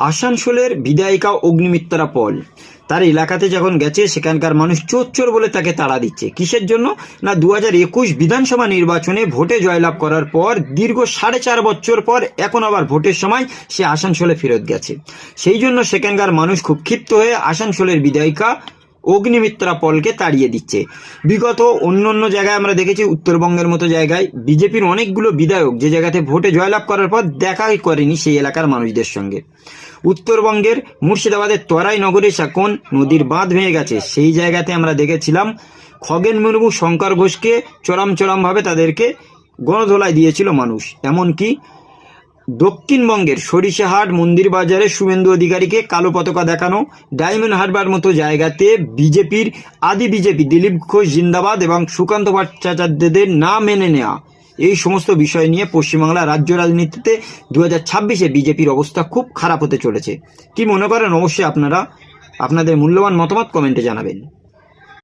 আসানসোলের বিধায়িকা অগ্নিমিত্রা পল। তার এলাকাতে যখন গেছে, সেখানকার মানুষ চোর চোর বলে তাকে তাড়া দিচ্ছে। কিসের জন্য? না দু হাজার একুশ বিধানসভা নির্বাচনে ভোটে জয়লাভ করার পর দীর্ঘ সাড়ে চার বছর পর এখন আবার ভোটের সময় সে আসানসোলে ফেরত গেছে। সেই জন্য সেখানকার মানুষ খুব ক্ষিপ্ত হয়ে আসানসোলের বিধায়িকা অগ্নিমিত্রা পলকে তাড়িয়ে দিচ্ছে। বিগত অন্য অন্য জায়গায় আমরা দেখেছি, উত্তরবঙ্গের মতো জায়গায় বিজেপির অনেকগুলো বিধায়ক যে জায়গাতে ভোটে জয়লাভ করার পর দেখাই করেনি সেই এলাকার মানুষদের সঙ্গে। উত্তরবঙ্গের মুর্শিদাবাদের তরাই নগরে এখন নদীর বাঁধ ভেঙে গেছে। সেই জায়গাতে আমরা দেখেছিলাম, খগেন মুর্মু শঙ্কর ঘোষকে চরম চরমভাবে তাদেরকে গণধোলায় দিয়েছিল মানুষ। এমনকি দক্ষিণবঙ্গের সরিষাহাট মন্দির বাজারে শুভেন্দু অধিকারীকে কালো পতাকা দেখানো, ডায়মন্ড হারবার মতো জায়গাতে বিজেপির, আদি বিজেপি, দিলীপ ঘোষ জিন্দাবাদ এবং সুকান্ত ভট্টাচার্যদের না মেনে নেওয়া এই সমস্ত বিষয় নিয়ে পশ্চিমবাংলা রাজ্য রাজনীতিতে দু হাজার ছাব্বিশে বিজেপির অবস্থা খুব খারাপ হতে চলেছে। কি মনে করেন অবশ্যই আপনারা? আপনাদের মূল্যবান মতামত কমেন্টে জানাবেন।